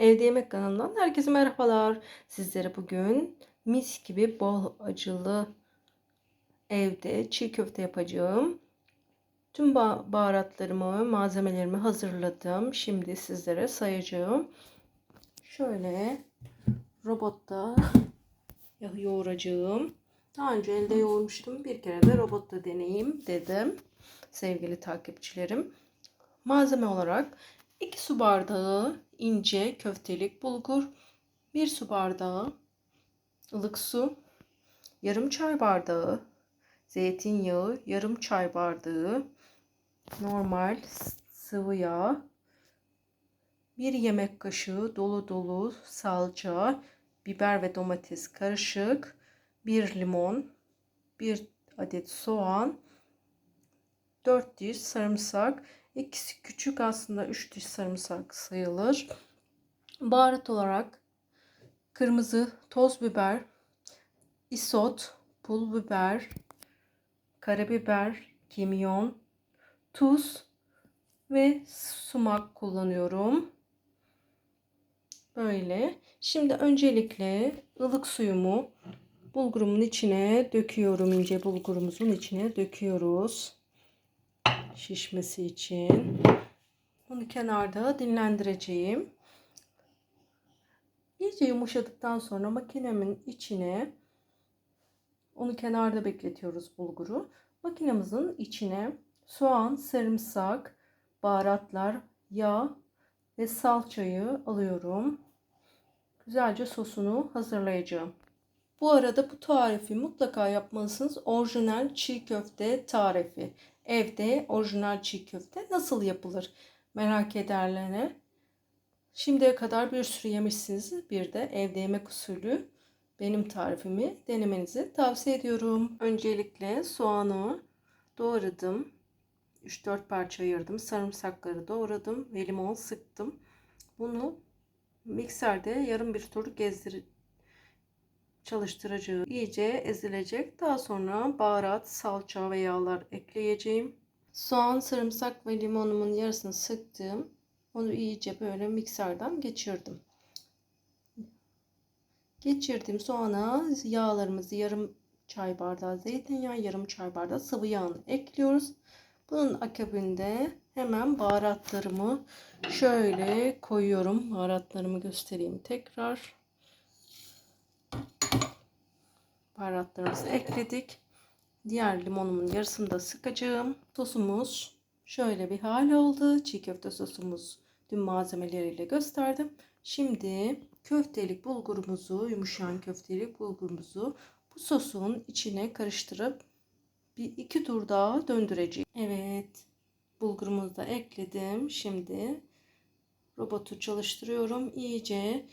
Evde Yemek kanalından herkese merhabalar. Sizlere bugün mis gibi bol acılı evde çiğ köfte yapacağım. Tüm ba- baharatlarımı, malzemelerimi hazırladım. Şimdi sizlere sayacağım. Şöyle robotta yoğuracağım. Daha önce elde yoğurmuştum. Bir kere de robotta deneyeyim dedim. Sevgili takipçilerim. Malzeme olarak 2 su bardağı ince köftelik bulgur, 1 su bardağı ılık su, yarım çay bardağı zeytinyağı, yarım çay bardağı normal sıvı yağ, 1 yemek kaşığı dolu dolu salça, biber ve domates karışık, 1 limon, 1 adet soğan, 4 diş sarımsak, İkisi küçük aslında 3 diş sarımsak sayılır. Baharat olarak kırmızı toz biber, isot, pul biber, karabiber, kimyon, tuz ve sumak kullanıyorum. Böyle. Şimdi öncelikle ılık suyumu bulgurumun içine döküyorum. ince bulgurumuzun içine döküyoruz şişmesi için. Bunu kenarda dinlendireceğim. İyice yumuşadıktan sonra makinemin içine onu kenarda bekletiyoruz bulguru. Makinemizin içine soğan, sarımsak, baharatlar, yağ ve salçayı alıyorum. Güzelce sosunu hazırlayacağım. Bu arada bu tarifi mutlaka yapmalısınız. Orijinal çiğ köfte tarifi evde orijinal çiğ köfte nasıl yapılır merak ederlerine. Şimdiye kadar bir sürü yemişsiniz. Bir de evde yemek usulü benim tarifimi denemenizi tavsiye ediyorum. Öncelikle soğanı doğradım. 3-4 parça ayırdım. Sarımsakları doğradım ve limon sıktım. Bunu mikserde yarım bir tur gezdir çalıştıracağım. İyice ezilecek. Daha sonra baharat, salça ve yağlar ekleyeceğim. Soğan, sarımsak ve limonumun yarısını sıktım. Onu iyice böyle mikserden geçirdim. Geçirdim soğana yağlarımızı yarım çay bardağı zeytinyağı, yarım çay bardağı sıvı yağını ekliyoruz. Bunun akabinde hemen baharatlarımı şöyle koyuyorum. Baharatlarımı göstereyim tekrar. Baharatlarımızı ekledik. Diğer limonumun yarısını da sıkacağım. Sosumuz şöyle bir hal oldu. Çiğ köfte sosumuz tüm malzemeleriyle gösterdim. Şimdi köftelik bulgurumuzu, yumuşayan köftelik bulgurumuzu bu sosun içine karıştırıp bir iki tur daha döndüreceğim. Evet, bulgurumuzu da ekledim. Şimdi robotu çalıştırıyorum. İyice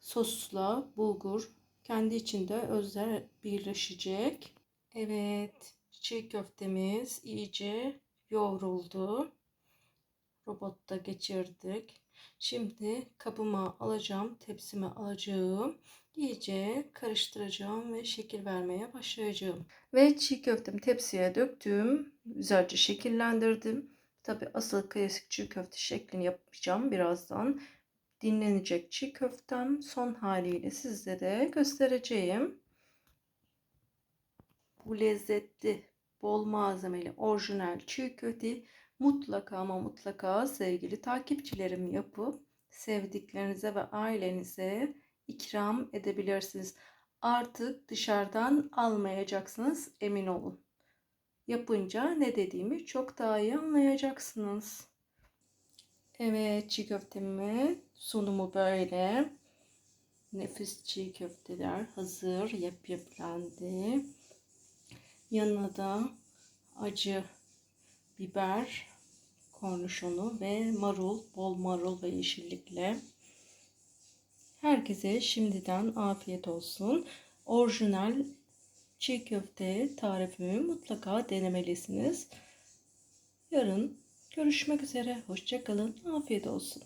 sosla bulgur kendi içinde özler birleşecek. Evet, çiğ köftemiz iyice yoğruldu. Robotta geçirdik. Şimdi kabıma alacağım, tepsime alacağım. İyice karıştıracağım ve şekil vermeye başlayacağım. Ve çiğ köftemi tepsiye döktüm. Güzelce şekillendirdim. Tabi asıl klasik çiğ köfte şeklini yapacağım birazdan dinlenecek çiğ köftem son haliyle sizlere göstereceğim. Bu lezzetli, bol malzemeli, orijinal çiğ köfte mutlaka ama mutlaka sevgili takipçilerim yapıp sevdiklerinize ve ailenize ikram edebilirsiniz. Artık dışarıdan almayacaksınız emin olun. Yapınca ne dediğimi çok daha iyi anlayacaksınız. Evet çiğ köftemi sunumu böyle. Nefis çiğ köfteler hazır yap yaplandı. Yanına da acı biber kornişonu ve marul, bol marul ve yeşillikle. Herkese şimdiden afiyet olsun. Orijinal çiğ köfte tarifimi mutlaka denemelisiniz. Yarın Görüşmek üzere. Hoşçakalın. Afiyet olsun.